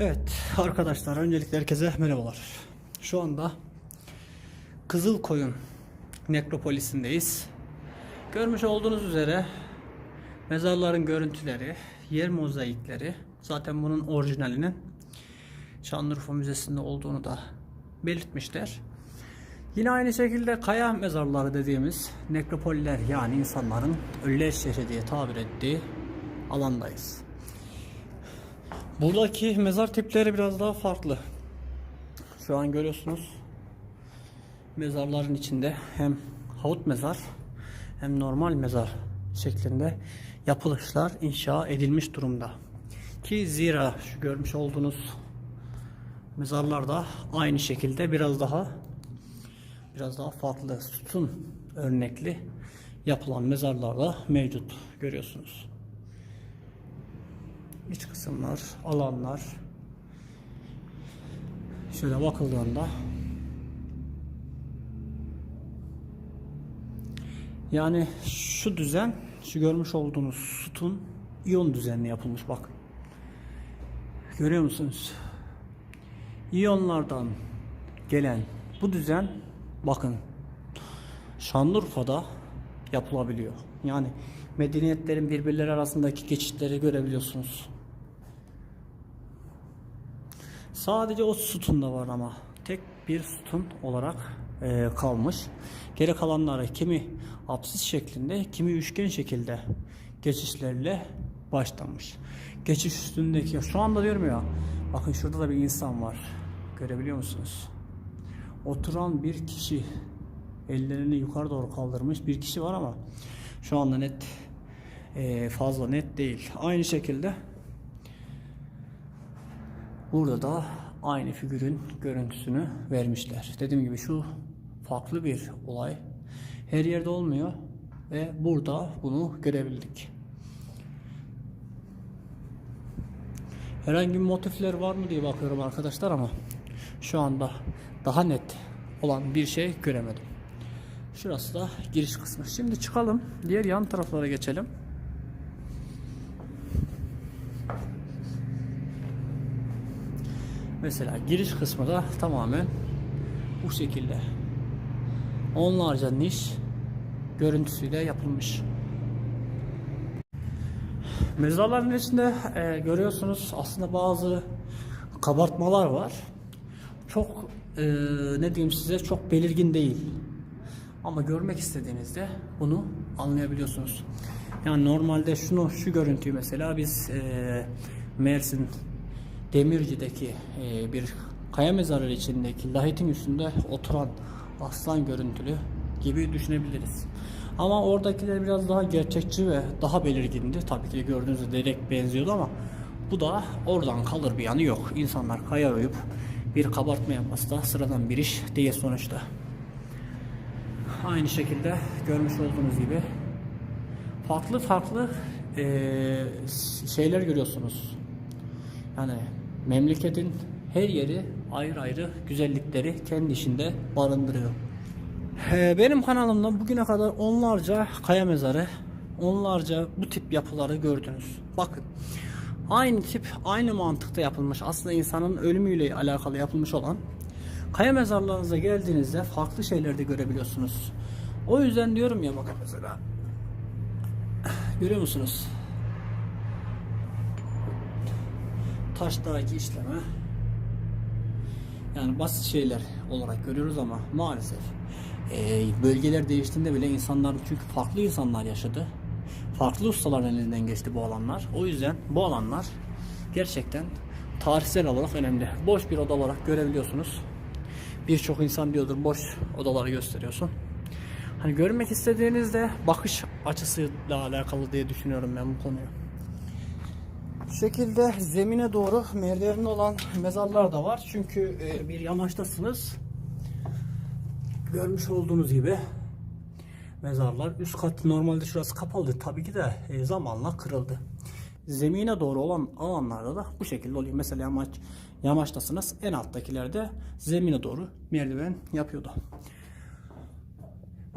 Evet arkadaşlar öncelikle herkese merhabalar. Şu anda Kızılkoyun nekropolisindeyiz. Görmüş olduğunuz üzere mezarların görüntüleri, yer mozaikleri zaten bunun orijinalinin Şanlıurfa Müzesi'nde olduğunu da belirtmişler. Yine aynı şekilde kaya mezarları dediğimiz nekropoller yani insanların ölüler şehri diye tabir ettiği alandayız. Buradaki mezar tipleri biraz daha farklı. Şu an görüyorsunuz mezarların içinde hem havut mezar hem normal mezar şeklinde yapılışlar inşa edilmiş durumda. Ki zira şu görmüş olduğunuz mezarlar da aynı şekilde biraz daha biraz daha farklı sütun örnekli yapılan mezarlar da mevcut görüyorsunuz iç kısımlar, alanlar şöyle bakıldığında yani şu düzen şu görmüş olduğunuz sütun iyon düzenli yapılmış bak. Görüyor musunuz? İyonlardan gelen bu düzen bakın Şanlıurfa'da yapılabiliyor. Yani medeniyetlerin birbirleri arasındaki geçitleri görebiliyorsunuz. Sadece o sütunda var ama tek bir sütun olarak e, kalmış. Geri kalanları kimi apsis şeklinde, kimi üçgen şekilde geçişlerle başlamış. Geçiş üstündeki şu anda diyorum ya bakın şurada da bir insan var. Görebiliyor musunuz? Oturan bir kişi ellerini yukarı doğru kaldırmış bir kişi var ama şu anda net e, fazla net değil. Aynı şekilde burada da aynı figürün görüntüsünü vermişler. Dediğim gibi şu farklı bir olay. Her yerde olmuyor ve burada bunu görebildik. Herhangi bir motifler var mı diye bakıyorum arkadaşlar ama şu anda daha net olan bir şey göremedim. Şurası da giriş kısmı. Şimdi çıkalım. Diğer yan taraflara geçelim. Mesela giriş kısmı da tamamen bu şekilde. Onlarca niş görüntüsüyle yapılmış. Mezarların içinde e, görüyorsunuz aslında bazı kabartmalar var. Çok e, ne diyeyim size çok belirgin değil. Ama görmek istediğinizde bunu anlayabiliyorsunuz. Yani normalde şunu şu görüntüyü mesela biz e, Mersin Demirci'deki e, bir kaya mezarı içindeki lahitin üstünde oturan aslan görüntülü gibi düşünebiliriz. Ama oradakiler biraz daha gerçekçi ve daha belirgindi. Tabii ki gördüğünüzde direkt benziyordu ama bu da oradan kalır bir yanı yok. İnsanlar kaya oyup bir kabartma yapması da sıradan bir iş değil sonuçta. Aynı şekilde görmüş olduğunuz gibi farklı farklı eee, şeyler görüyorsunuz. Yani memleketin her yeri ayrı ayrı güzellikleri kendi içinde barındırıyor. Benim kanalımda bugüne kadar onlarca kaya mezarı, onlarca bu tip yapıları gördünüz. Bakın aynı tip, aynı mantıkta yapılmış aslında insanın ölümüyle alakalı yapılmış olan kaya mezarlarınıza geldiğinizde farklı şeyler de görebiliyorsunuz. O yüzden diyorum ya bakın mesela görüyor musunuz? Taştaki işleme yani basit şeyler olarak görüyoruz ama maalesef e, bölgeler değiştiğinde bile insanlar çünkü farklı insanlar yaşadı. Farklı ustaların elinden geçti bu alanlar. O yüzden bu alanlar gerçekten tarihsel olarak önemli. Boş bir oda olarak görebiliyorsunuz. Birçok insan diyordur boş odaları gösteriyorsun. Hani görmek istediğinizde bakış açısıyla alakalı diye düşünüyorum ben bu konuyu. Bu şekilde zemine doğru merdivenli olan mezarlar da var. Çünkü e, bir yamaçtasınız. Görmüş olduğunuz gibi mezarlar. Üst kat normalde şurası kapalı. Tabii ki de e, zamanla kırıldı. Zemine doğru olan alanlarda da bu şekilde oluyor. Mesela yamaç, yamaçtasınız. En alttakilerde zemine doğru merdiven yapıyordu.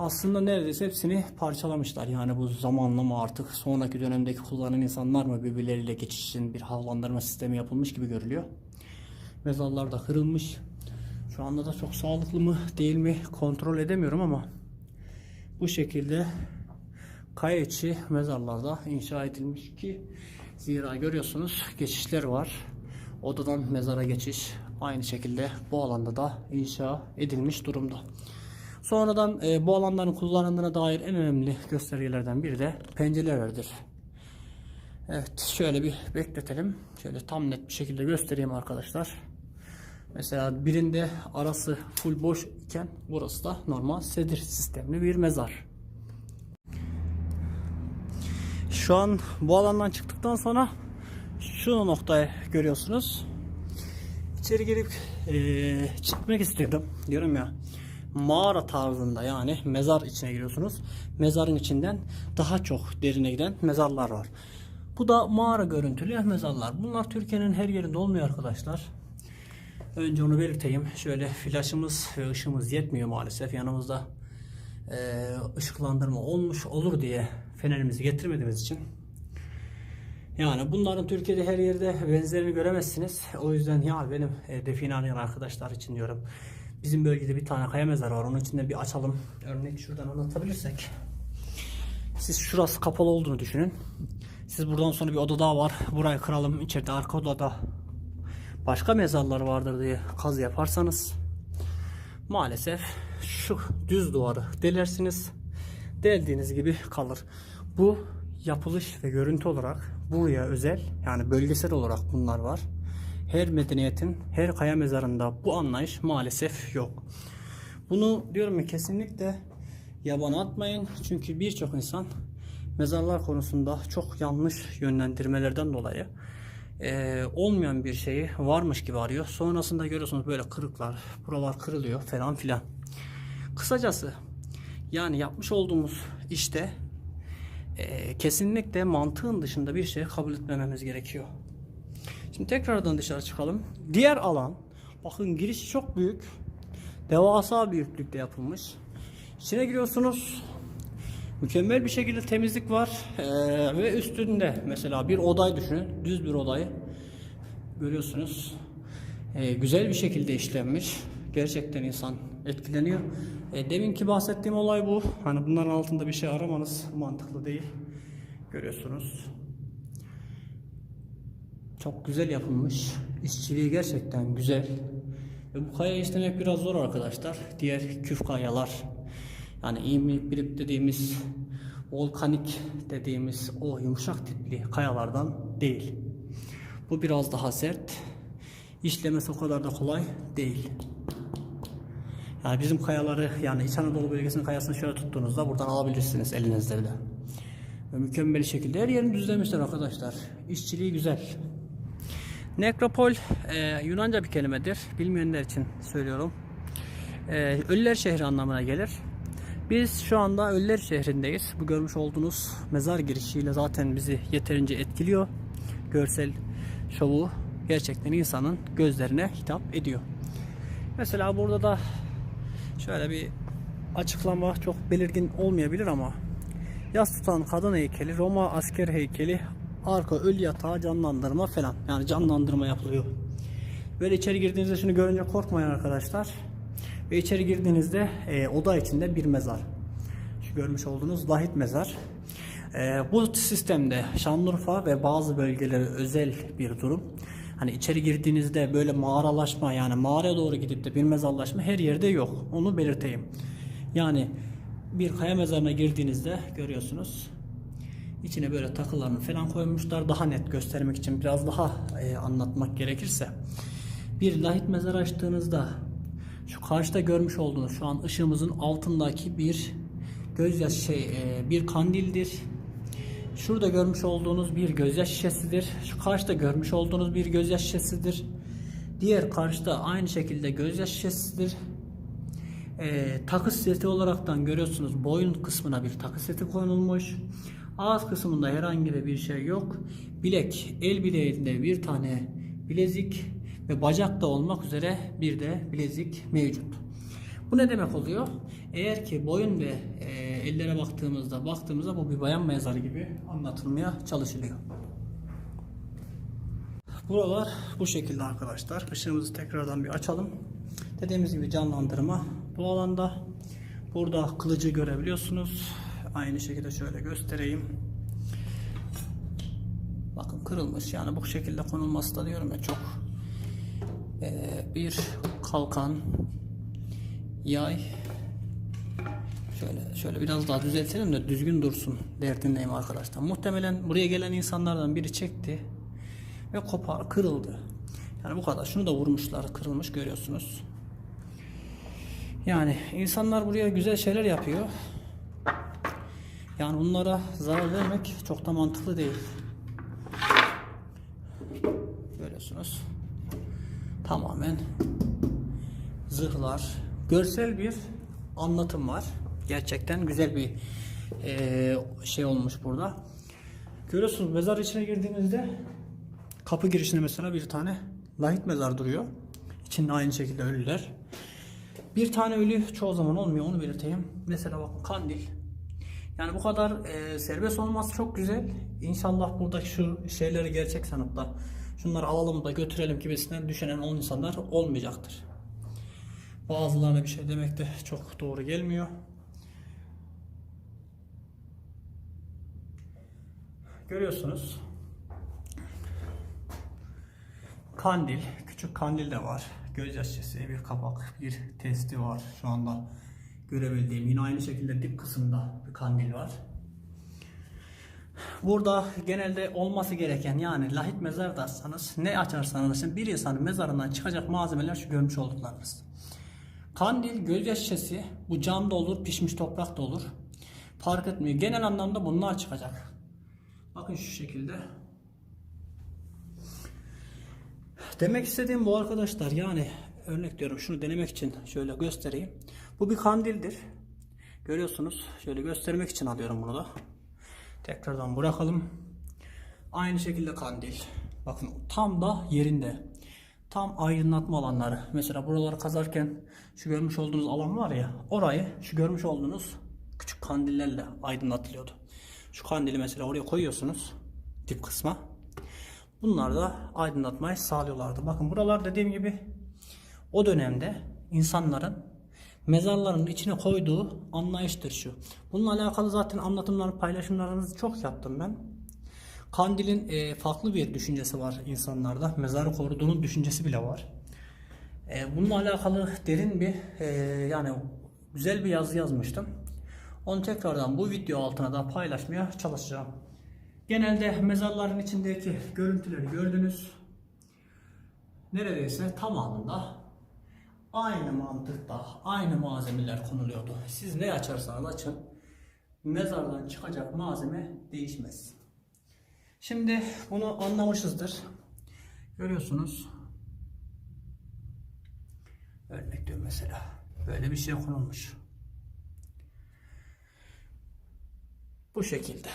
Aslında neredeyse hepsini parçalamışlar. Yani bu zamanla mı artık sonraki dönemdeki kullanan insanlar mı birbirleriyle geçiş için bir havalandırma sistemi yapılmış gibi görülüyor. Mezarlar da kırılmış. Şu anda da çok sağlıklı mı değil mi kontrol edemiyorum ama bu şekilde kaya içi mezarlarda inşa edilmiş ki zira görüyorsunuz geçişler var. Odadan mezara geçiş aynı şekilde bu alanda da inşa edilmiş durumda. Sonradan e, bu alanların kullanıldığına dair en önemli göstergelerden biri de pencerelerdir. Evet şöyle bir bekletelim. Şöyle tam net bir şekilde göstereyim arkadaşlar. Mesela birinde arası full boş iken burası da normal sedir sistemli bir mezar. Şu an bu alandan çıktıktan sonra şu noktayı görüyorsunuz. İçeri girip eee çıkmak istedim. Diyorum ya mağara tarzında yani mezar içine giriyorsunuz. Mezarın içinden daha çok derine giden mezarlar var. Bu da mağara görüntülü mezarlar. Bunlar Türkiye'nin her yerinde olmuyor arkadaşlar. Önce onu belirteyim. Şöyle flaşımız ve ışığımız yetmiyor maalesef. Yanımızda eee, ışıklandırma olmuş olur diye fenerimizi getirmediğimiz için. Yani bunların Türkiye'de her yerde benzerini göremezsiniz. O yüzden ya benim e, define arayan arkadaşlar için diyorum. Bizim bölgede bir tane kaya mezarı var. Onun içinde bir açalım. Örnek şuradan anlatabilirsek. Siz şurası kapalı olduğunu düşünün. Siz buradan sonra bir oda daha var. Burayı kıralım. İçeride arka odada başka mezarlar vardır diye kazı yaparsanız maalesef şu düz duvarı delersiniz. Deldiğiniz gibi kalır. Bu yapılış ve görüntü olarak buraya özel yani bölgesel olarak bunlar var. Her medeniyetin, her kaya mezarında bu anlayış maalesef yok. Bunu diyorum ya kesinlikle yabana atmayın. Çünkü birçok insan mezarlar konusunda çok yanlış yönlendirmelerden dolayı eee, olmayan bir şeyi varmış gibi arıyor. Sonrasında görüyorsunuz böyle kırıklar, buralar kırılıyor falan filan. Kısacası yani yapmış olduğumuz işte eee, kesinlikle mantığın dışında bir şey kabul etmememiz gerekiyor. Şimdi tekrardan dışarı çıkalım. Diğer alan bakın girişi çok büyük. Devasa büyüklükte yapılmış. İçine giriyorsunuz. Mükemmel bir şekilde temizlik var. Ee, ve üstünde mesela bir odayı düşünün. Düz bir odayı. Görüyorsunuz. Ee, güzel bir şekilde işlenmiş. Gerçekten insan etkileniyor. E, deminki bahsettiğim olay bu. Hani bunların altında bir şey aramanız mantıklı değil. Görüyorsunuz. Çok güzel yapılmış. İşçiliği gerçekten güzel. Ve bu kaya işlemek biraz zor arkadaşlar. Diğer küf kayalar yani iyi bilip dediğimiz volkanik dediğimiz o yumuşak tipli kayalardan değil. Bu biraz daha sert. İşlemesi o kadar da kolay değil. Yani bizim kayaları yani İç Anadolu bölgesinin kayasını şöyle tuttuğunuzda buradan alabilirsiniz elinizde bile. Ve mükemmel şekilde her yerini düzlemişler arkadaşlar. İşçiliği güzel. Nekropol e, Yunanca bir kelimedir. Bilmeyenler için söylüyorum. E, Ölüler şehri anlamına gelir. Biz şu anda Ölüler şehrindeyiz. Bu görmüş olduğunuz mezar girişiyle zaten bizi yeterince etkiliyor. Görsel şovu gerçekten insanın gözlerine hitap ediyor. Mesela burada da şöyle bir açıklama çok belirgin olmayabilir ama yas tutan kadın heykeli, Roma asker heykeli, arka ölü yatağı canlandırma falan. Yani canlandırma yapılıyor. Böyle içeri girdiğinizde şunu görünce korkmayın arkadaşlar. Ve içeri girdiğinizde e, oda içinde bir mezar. Şu görmüş olduğunuz lahit mezar. E, bu sistemde Şanlıurfa ve bazı bölgelere özel bir durum. Hani içeri girdiğinizde böyle mağaralaşma yani mağaraya doğru gidip de bir mezarlaşma her yerde yok. Onu belirteyim. Yani bir kaya mezarına girdiğinizde görüyorsunuz. İçine böyle takılarını falan koymuşlar. Daha net göstermek için biraz daha e, anlatmak gerekirse. Bir lahit mezar açtığınızda şu karşıda görmüş olduğunuz şu an ışığımızın altındaki bir gözyaş şey e, bir kandildir. Şurada görmüş olduğunuz bir gözyaş şişesidir. Şu karşıda görmüş olduğunuz bir gözyaş şişesidir. Diğer karşıda aynı şekilde gözyaş şişesidir. E, takı seti olaraktan görüyorsunuz boyun kısmına bir takı seti konulmuş. Ağız kısmında herhangi bir şey yok. Bilek, el bileğinde bir tane bilezik ve bacakta olmak üzere bir de bilezik mevcut. Bu ne demek oluyor? Eğer ki boyun ve e, ellere baktığımızda baktığımızda bu bir bayan mezarı gibi anlatılmaya çalışılıyor. Buralar bu şekilde arkadaşlar. Işığımızı tekrardan bir açalım. Dediğimiz gibi canlandırma. Bu alanda burada kılıcı görebiliyorsunuz. Aynı şekilde şöyle göstereyim. Bakın kırılmış. Yani bu şekilde konulması da diyorum ya çok ee, bir kalkan yay şöyle şöyle biraz daha düzeltelim de düzgün dursun derdindeyim arkadaşlar. Muhtemelen buraya gelen insanlardan biri çekti ve kopar kırıldı. Yani bu kadar. Şunu da vurmuşlar, kırılmış görüyorsunuz. Yani insanlar buraya güzel şeyler yapıyor. Yani bunlara zarar vermek çok da mantıklı değil. Görüyorsunuz. Tamamen zırhlar. Görsel bir anlatım var. Gerçekten güzel bir eee, şey olmuş burada. Görüyorsunuz mezar içine girdiğimizde kapı girişinde mesela bir tane lahit mezar duruyor. İçinde aynı şekilde ölüler. Bir tane ölü çoğu zaman olmuyor onu belirteyim. Mesela bakın kandil. Yani bu kadar e, serbest olması çok güzel. İnşallah buradaki şu şeyleri gerçek sanatla şunları alalım da götürelim gibisinden düşünen on insanlar olmayacaktır. Bazılarına bir şey demek de çok doğru gelmiyor. Görüyorsunuz. Kandil, küçük kandil de var. Gözyaşçısı, bir kapak, bir testi var şu anda görebildiğim. Yine aynı şekilde dip kısımda bir kandil var. Burada genelde olması gereken yani lahit mezar dersanız ne açarsanız açın bir insanın mezarından çıkacak malzemeler şu görmüş olduklarınız. Kandil, gözyaş şişesi bu cam da olur, pişmiş toprak da olur. Fark etmiyor. Genel anlamda bunlar çıkacak. Bakın şu şekilde. Demek istediğim bu arkadaşlar yani örnek diyorum şunu denemek için şöyle göstereyim. Bu bir kandildir. Görüyorsunuz. Şöyle göstermek için alıyorum bunu da. Tekrardan bırakalım. Aynı şekilde kandil. Bakın tam da yerinde. Tam aydınlatma alanları. Mesela buraları kazarken şu görmüş olduğunuz alan var ya orayı şu görmüş olduğunuz küçük kandillerle aydınlatılıyordu. Şu kandili mesela oraya koyuyorsunuz dip kısma. Bunlar da aydınlatmayı sağlıyorlardı. Bakın buralar dediğim gibi o dönemde insanların mezarlarının içine koyduğu anlayıştır şu. Bununla alakalı zaten anlatımlar, paylaşımlarınızı çok yaptım ben. Kandilin e, farklı bir düşüncesi var insanlarda. Mezarı koruduğunun düşüncesi bile var. E, bununla alakalı derin bir e, yani güzel bir yazı yazmıştım. Onu tekrardan bu video altına da paylaşmaya çalışacağım. Genelde mezarların içindeki görüntüleri gördünüz. Neredeyse tamamında aynı mantıkta, aynı malzemeler konuluyordu. Siz ne açarsanız açın, mezardan çıkacak malzeme değişmez. Şimdi bunu anlamışızdır. Görüyorsunuz. Örnek diyor mesela. Böyle bir şey konulmuş. Bu şekilde.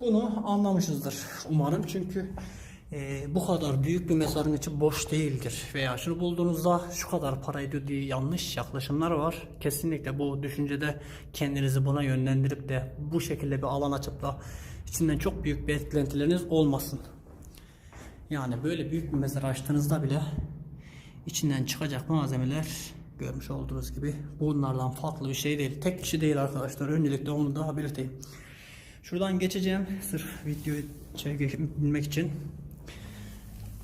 Bunu anlamışızdır umarım çünkü e, bu kadar büyük bir mezarın içi boş değildir veya şunu bulduğunuzda şu kadar para ediyor diye yanlış yaklaşımlar var. Kesinlikle bu düşüncede kendinizi buna yönlendirip de bu şekilde bir alan açıp da içinden çok büyük beklentileriniz olmasın. Yani böyle büyük bir mezar açtığınızda bile içinden çıkacak malzemeler görmüş olduğunuz gibi bunlardan farklı bir şey değil. Tek kişi değil arkadaşlar. Öncelikle onu daha belirteyim. Şuradan geçeceğim sırf videoyu çekebilmek için.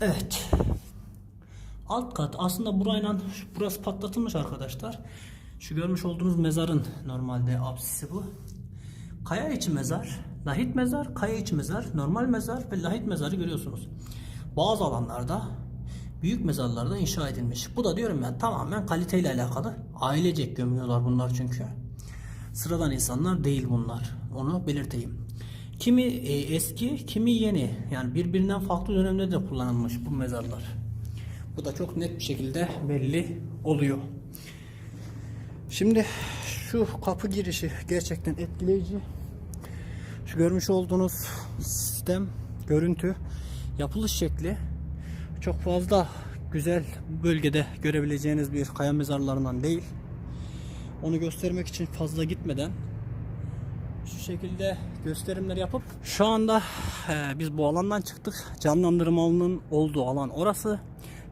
Evet. Alt kat aslında burayla burası patlatılmış arkadaşlar. Şu görmüş olduğunuz mezarın normalde apsisi bu. Kaya içi mezar, lahit mezar, kaya içi mezar, normal mezar ve lahit mezarı görüyorsunuz. Bazı alanlarda büyük mezarlarda inşa edilmiş. Bu da diyorum ben tamamen kaliteyle alakalı. Ailecek gömüyorlar bunlar çünkü. Sıradan insanlar değil bunlar. Onu belirteyim. Kimi e, eski, kimi yeni. Yani birbirinden farklı dönemde de kullanılmış bu mezarlar. Bu da çok net bir şekilde belli oluyor. Şimdi şu kapı girişi gerçekten etkileyici. Şu görmüş olduğunuz sistem, görüntü, yapılış şekli çok fazla güzel bölgede görebileceğiniz bir kaya mezarlarından değil. Onu göstermek için fazla gitmeden şu şekilde gösterimler yapıp şu anda e, biz bu alandan çıktık. Canlandırmanın olduğu alan orası.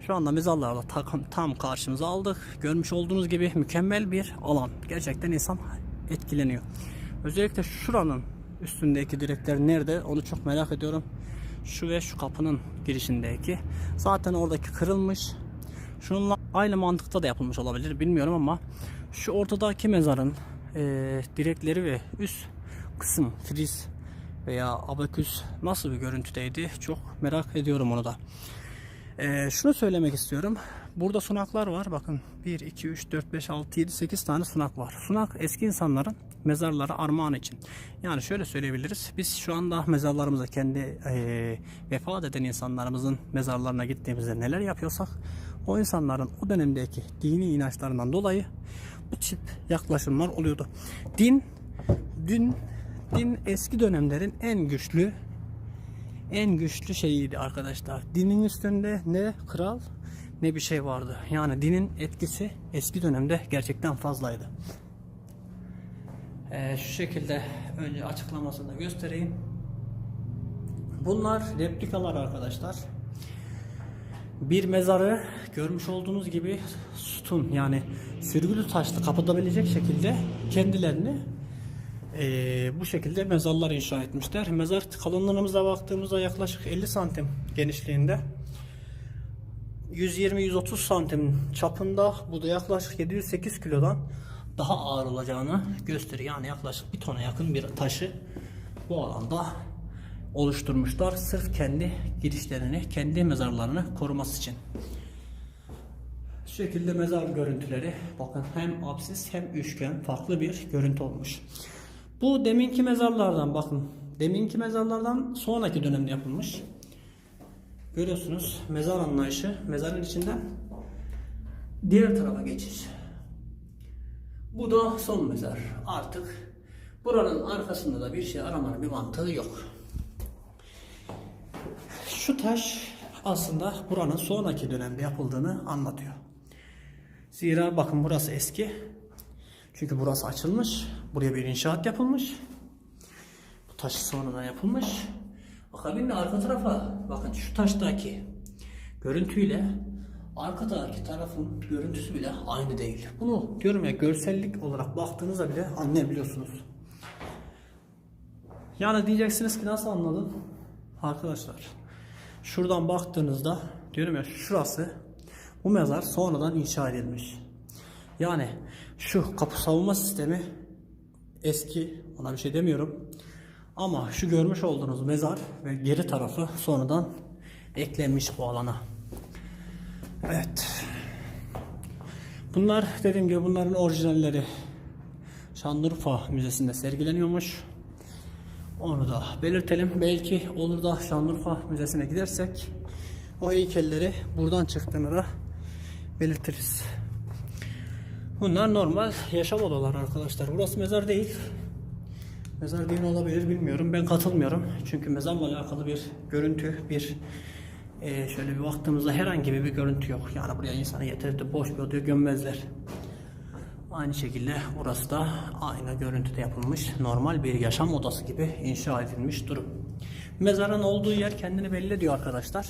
Şu anda mezarlarla tam, tam karşımıza aldık. Görmüş olduğunuz gibi mükemmel bir alan. Gerçekten insan etkileniyor. Özellikle şuranın üstündeki direkler nerede onu çok merak ediyorum. Şu ve şu kapının girişindeki. Zaten oradaki kırılmış. Şununla aynı mantıkta da yapılmış olabilir bilmiyorum ama şu ortadaki mezarın e, direkleri ve üst kısım friz veya abaküs nasıl bir görüntüdeydi çok merak ediyorum onu da. E, şunu söylemek istiyorum. Burada sunaklar var. Bakın 1, 2, 3, 4, 5, 6, 7, 8 tane sunak var. Sunak eski insanların mezarlara armağan için. Yani şöyle söyleyebiliriz. Biz şu anda mezarlarımıza kendi e, vefat eden insanlarımızın mezarlarına gittiğimizde neler yapıyorsak o insanların o dönemdeki dini inançlarından dolayı bu tip yaklaşımlar oluyordu. Din din din eski dönemlerin en güçlü en güçlü şeyiydi arkadaşlar. Dinin üstünde ne kral ne bir şey vardı. Yani dinin etkisi eski dönemde gerçekten fazlaydı. Ee, şu şekilde önce açıklamasını göstereyim. Bunlar replikalar arkadaşlar. Bir mezarı görmüş olduğunuz gibi sütun yani sürgülü taşlı kapatabilecek şekilde kendilerini eee, bu şekilde mezarlar inşa etmişler. Mezar kalınlığımıza baktığımızda yaklaşık 50 santim genişliğinde. 120-130 santim çapında bu da yaklaşık 708 kilodan daha ağır olacağını gösteriyor. Yani yaklaşık bir tona yakın bir taşı bu alanda oluşturmuşlar. Sırf kendi girişlerini, kendi mezarlarını koruması için. Şu şekilde mezar görüntüleri bakın hem absis hem üçgen farklı bir görüntü olmuş. Bu deminki mezarlardan bakın. Deminki mezarlardan sonraki dönemde yapılmış. Görüyorsunuz mezar anlayışı mezarın içinden diğer tarafa geçiş. Bu da son mezar. Artık buranın arkasında da bir şey aramanın bir mantığı yok. Şu taş aslında buranın sonraki dönemde yapıldığını anlatıyor. Zira bakın burası eski. Çünkü burası açılmış. Buraya bir inşaat yapılmış. Bu taş sonradan yapılmış. Akabinde arka tarafa bakın şu taştaki görüntüyle arka taraftaki tarafın görüntüsü bile aynı değil. Bunu diyorum ya görsellik olarak baktığınızda bile anlayabiliyorsunuz. Yani diyeceksiniz ki nasıl anladın? Arkadaşlar şuradan baktığınızda diyorum ya şurası bu mezar sonradan inşa edilmiş. Yani şu kapı savunma sistemi eski ona bir şey demiyorum. Ama şu görmüş olduğunuz mezar ve geri tarafı sonradan eklenmiş bu alana. Evet. Bunlar dediğim gibi bunların orijinalleri Şanlıurfa Müzesi'nde sergileniyormuş. Onu da belirtelim. Belki olur da Şanlıurfa Müzesi'ne gidersek o heykelleri buradan çıktığını da belirtiriz. Bunlar normal yaşam odaları arkadaşlar. Burası mezar değil. Mezar değil olabilir bilmiyorum. Ben katılmıyorum. Çünkü mezarla alakalı bir görüntü, bir e, şöyle bir baktığımızda herhangi bir görüntü yok. Yani buraya insanı yeterli boş bir odaya gömmezler. Aynı şekilde burası da aynı görüntüde yapılmış normal bir yaşam odası gibi inşa edilmiş durum. Mezarın olduğu yer kendini belli ediyor arkadaşlar.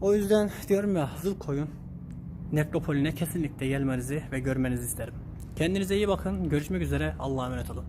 O yüzden diyorum ya hızlı koyun. Nekropoline kesinlikle gelmenizi ve görmenizi isterim. Kendinize iyi bakın. Görüşmek üzere. Allah'a emanet olun.